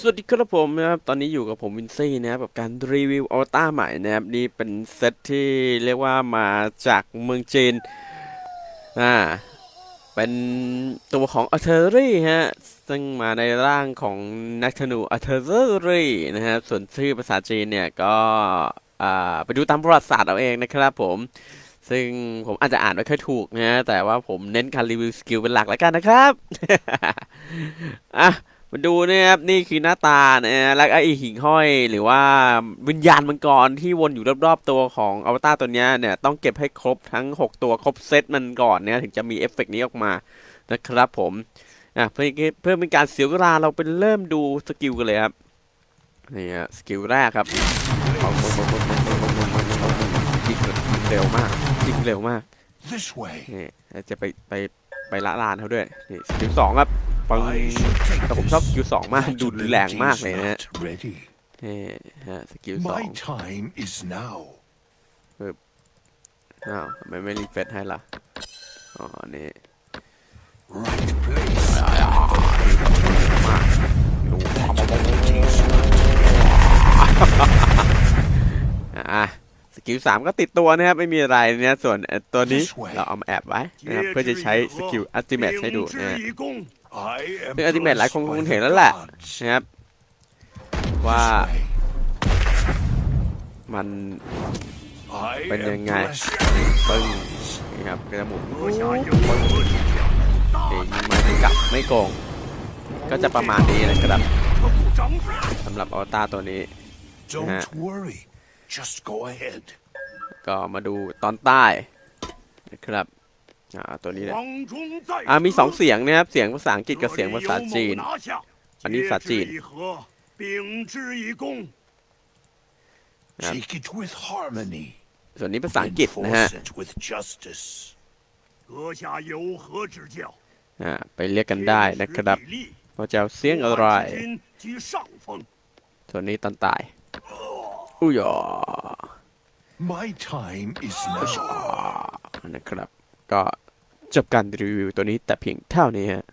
สวัสดีครับผมนะครับ ตอนนี้อยู่กับผมวินซี่นะครับกับการรีวิวอวตาใหม่นะครับ นี่เป็นเซตที่เรียกว่ามาจากเมืองจีน อ่า เป็นตัวของอัลเทอรี่ฮะ ซึ่งมาในร่างของนักธนูอัลเทอรี่นะครับ ส่วนชื่อภาษาจีนเนี่ยก็ อ่า ไปดูตามประวัติศาสตร์เอาเองนะครับผม ซึ่งผมอาจจะอ่านไม่ค่อยถูกนะ แต่ว่าผมเน้นการรีวิวสกิลเป็นหลักแล้วกันนะครับ อะ มาดูนะครับนี่คือหน้าตานะฮะแล้วก็ไอหิ่งห้อย หรือว่าวิญญาณมังกรที่วนอยู่รอบๆตัวของอวตารตัวเนี้ยเนี่ยต้องเก็บให้ครบทั้ง 6 ตัวครบเซตมันก่อนเนี่ยถึงจะมีเอฟเฟกต์นี้ออกมานะครับผมอะเพื่อเพื่อเป็นการเสียเวลาเราไปเริ่มดูสกิลกันเลยครับนี่ฮะสกิลแรกครับยิงเร็วมากยิงเร็วมากนี่จะไปไปไปละลานเขาด้วยนี่สกิลสองครับ ปัง I shall take แต่ผมชอบส this. กิลสองมาก ดูแรงมากเลยนะฮะ Not ready. นี่ฮะสกิลสอง My time is now. อ้าวทำไมไม่รีเฟซให้ล่ะ อ๋อ นี่ Right place. มากดูอะสกิลสามก็ติดตัวนะครับ ไม่มีอะไรเนี่ยส่วนไอ้ตัวนี้เราเอามาแอบไว้นะครับเพื่อจะใช้สกิลอัลติเมทให้ดูนะฮะ I am ซึ่งอัลติเมทหลายคน blessed ค by ง the เห็นแล้วแหละ gods. นะครับว่า This way. มัน I เป็นยัง am ไง blessed ปึ้งนี่ครับกระหมุนเอ้ยยิงมาไม่กลับไม่โกง ก็จะประมาณนี้นะครับสำหรับอวตารตัวนี้ Don't Yeah. worry. Just go ahead. ก็มาดูตอนใต้นะครับ อ่าตัวนี้เลยอ่าอ่ามีมีสสอองงเสียงเสียงนะครับ เสียงภาษาอังกฤษกิกับจเสีเสียยงงภาภาษาษาจีจีนนอัอันนนี้นี้ภาภาษาษาจีจีนน Yeah. Take it with harmony. ส่วนนี้ภาษาอังกฤษนะฮะ Enforce it with justice. อ่าไปเรียกกันได้นะครับว่าจะเอาเสียงอะไร ส่วนนี้ตอนใต้อุ้ยอ๋อ My time is now. นะครับ ก็ จบการรีวิวตัวนี้แต่เพียงเท่านี้ฮะ